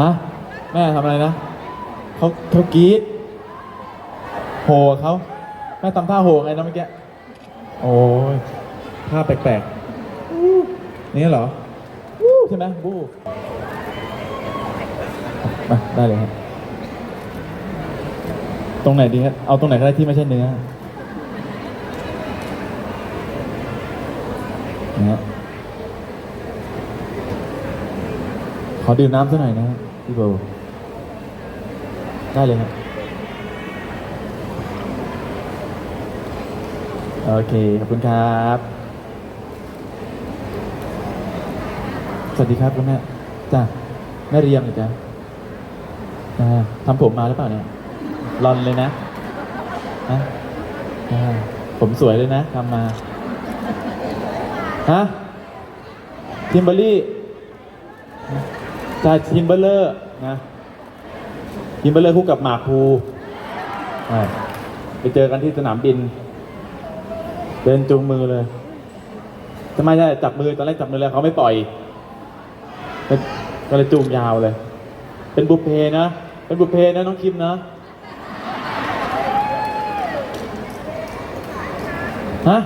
ฮะแม่ทำอะไรนะเขาเขากรี๊ดโหเขาแม่ทำท่าโหไงนะเมื่อกี้โอ้ยท่าแปลกๆนี่เหรอวู้ใช่ไหมวู้มาได้เลยครับตรงไหนดีครับเอาตรงไหนก็ได้ที่ไม่ใช่เนื้อนะฮะขอดื่มน้ำสักหน่อยนะ พี่โบได้เลยครับ โอเค ขอบคุณครับ สวัสดีครับคุณแม่จ้ะแม่เรียมเหรอจ๊ะอ่าทำผมมาหรือเปล่าเนี่ยรอนเลยนะฮะอ่าผมสวยเลยนะทำมาฮะทิมเบอร์ จ่าทิมเบอร์เลอร์นะทิมเบอร์เลอร์คู่กับหมากภูไปเจอกันที่สนามบินเดินจูงมือเลยทำไมได้จับมือตอนแรกจับมือแล้วเขาไม่ปล่อยก็ก็เลยจูงยาวเลย เป็นบุพเพนะ เป็นบุพเพนะน้องคิมนะฮะ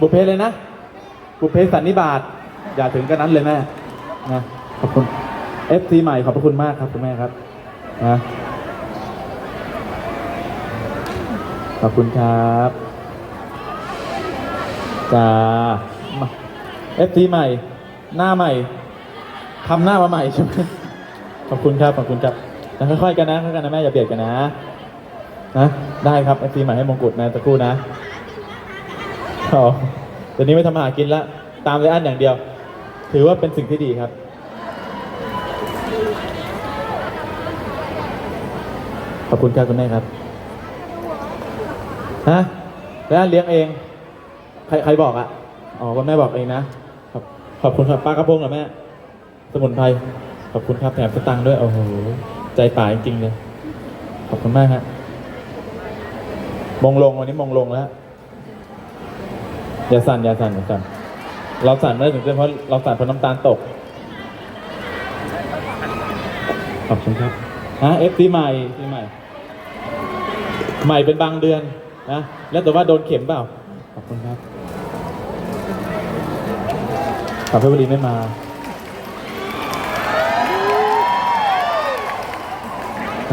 บุพเพเลยนะ บุพเพสันนิบาตอย่าถึงกันนั้นเลยแม่นะขอบคุณ FC ใหม่ขอบพระคุณมากครับคุณแม่ครับนะขอบคุณครับจ้าเอฟทีใหม่ หน้าใหม่ทำหน้ามาใหม่ใช่ไหมขอบคุณครับขอบคุณครับแล้วค่อยๆกันนะค่อยๆกันนะแม่อย่าเบียดกันนะนะได้ครับเอฟทีใหม่ให้มงกุฎนะตะคู่นะอ๋อเดี๋ยวนี้ไม่ทำมาหากินละตามเลยอันอย่างเดียว ถือว่าเป็นสิ่งที่ดีครับ ขอบคุณครับคุณแม่ครับ ฮะ แล้วเลี้ยงเอง ใครใครบอกอะอ๋อว่าแม่บอกเองนะ ขอบขอบคุณครับป้ากระพงเหรอแม่ สมุนไพร ขอบคุณครับแถมสตังค์ด้วย โอ้โห ใจป่าจริงๆเลย ขอบคุณมากฮะ มงลงวันนี้มงลงแล้ว อย่าสั่นอย่าสั่นอย่าสั่น เราสั่นไม่ได้ถึงเต้นเพราะเราสั่นเพราะน้ำตาลตก ขอบคุณครับ ฮะเอฟซีใหม่ซีใหม่ ใหม่เป็นบางเดือนนะแล้วแต่ว่าโดนเข็มเปล่าขอบคุณครับขอบเพชรบุรีไม่มา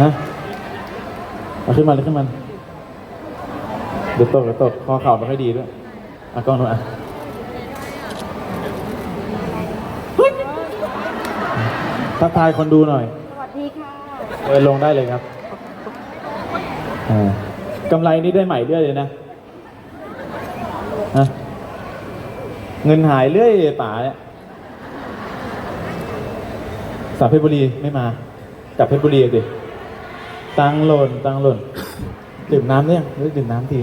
ฮะเอาขึ้นมาเลยขึ้นมาเดี๋ยวตกเดี๋ยวตกคอเข่าไม่ค่อยดีด้วยอะกล้องดูอะทักทายคนดูหน่อย เออลงได้เลยครับอ่ากำไรนี่ได้ใหม่เรื่อยเลยนะะเงินหายเรื่อยป่าเนี่ยสาวเพชรบุรีไม่มากลับเพชรบุรีสิตังหล่นตังหล่นดื่มน้ำเนี่ยหรือดื่มน้ำที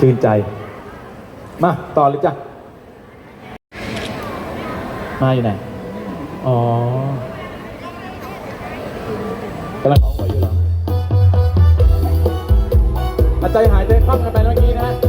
ชื่นใจ มา ต่อเลยจ้ะ มาอยู่ไหน อ๋อกำลังของหวยอยู่เหรอหาใจหายใจคล่องกันไปเมื่อกี้นะฮะ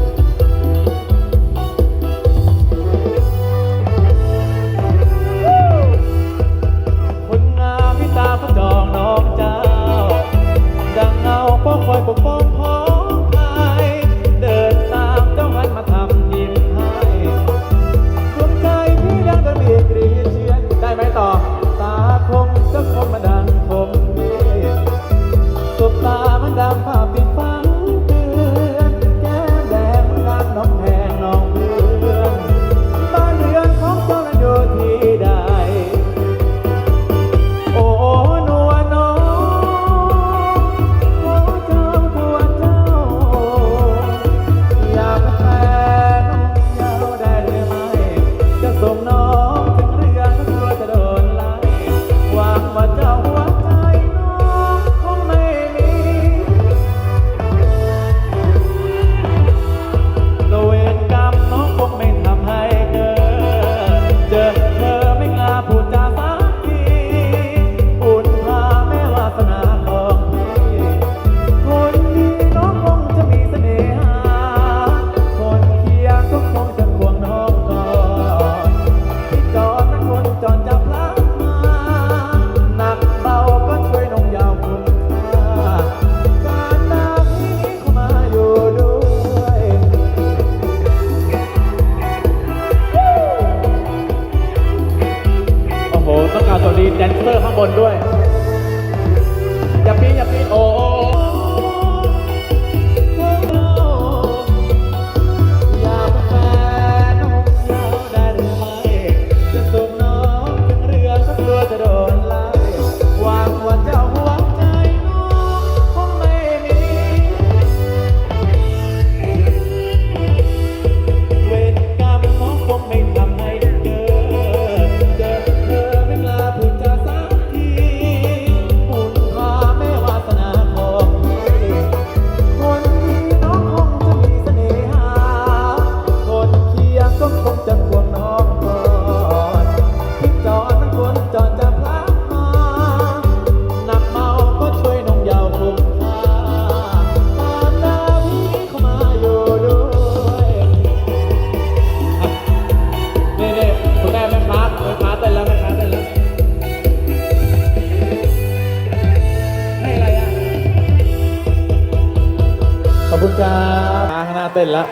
นแล้ว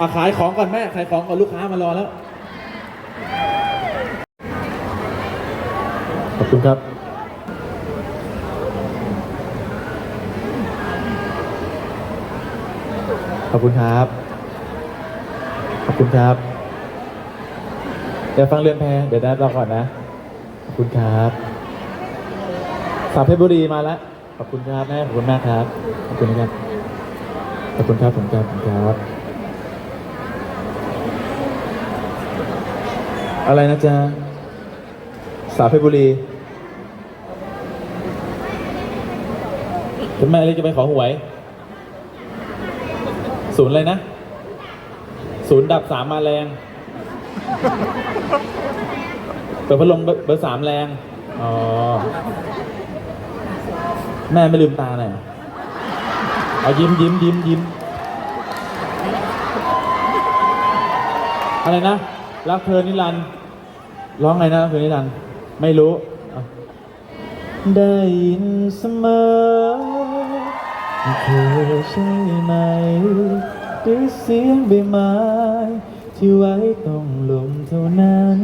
อาขายของก่อนแม่ ขายของก่อนลูกค้ามารอแล้ว ขอบคุณครับ ขอบคุณครับ ขอบคุณครับ เดี๋ยวฟังเรือนแพเดี๋ยวนะรอก่อนนะ ขอบคุณครับสาวเพชรบุรีมาแล้ว ขอบคุณครับแม่ขอบคุณมากครับ ขอบคุณครับ ขอบคุณครับผมครับผมครับ อะไรนะจ๊ะ สาวเพชรบุรีคุณแม่เรียกจะไปขอหวย ศูนย์อะไรนะ ศูนย์ดับสามมาแรง เปิดพัดลมเบอร์เบอร์สามแรง อ๋อ แม่ไม่ลืมตาหน่อย เอเอายิ้มยิ้มยิ้มยิ้มอะไรนะรักเธอนิรันดร์ร้องไงนะรักเธอนิรันดร์ไม่รู้ได้ยินเสมอเธอใช่ไหมด้วยเสียงใบไม้ที่ไว้ต้องลมเท่านั้น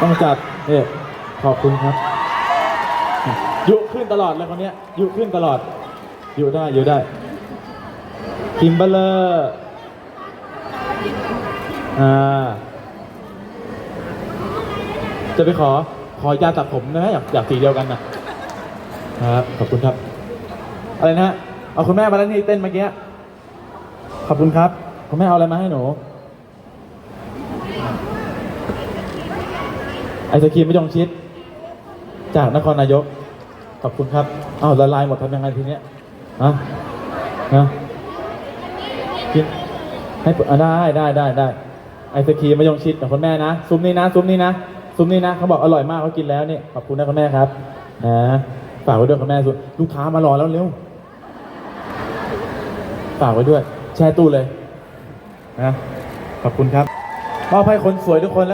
ต้องจัดเนี่ยขอบคุณครับ ยุขึ้นตลอดเลยคนเนี้ยยุขึ้นตลอดยุได้ยุได้คิมเบลเลอร์อ่าจะไปขอขอยาตัดผมนะอยากอยากสีเดียวกันนะครับขอบคุณครับ อะไรนะฮะเอาคุณแม่มาแล้วนี่เต้นเมื่อกี้ขอบคุณครับ คุณแม่เอาอะไรมาให้หนูไอศครีมไม่ยองชิด จากนครนายก ขอบคุณครับอ้าวละลายหมดทำยังไงทีเนี้ยอะนะกินให้อะได้ได้ได้ได้ไอศครีมมะยงชิดของคุณแม่นะซุ้มนี้นะซุ้มนี้นะซุ้มนี้นะเขาบอกอร่อยมากเขากินแล้วนี่ขอบคุณนะคุณแม่ครับนะฝากไว้ด้วยคุณแม่สุดลูกค้ามารอแล้วเร็วฝากไว้ด้วย แช่ตู้เลยนะขอบคุณครับมอบให้คนสวยทุกคนแล้ว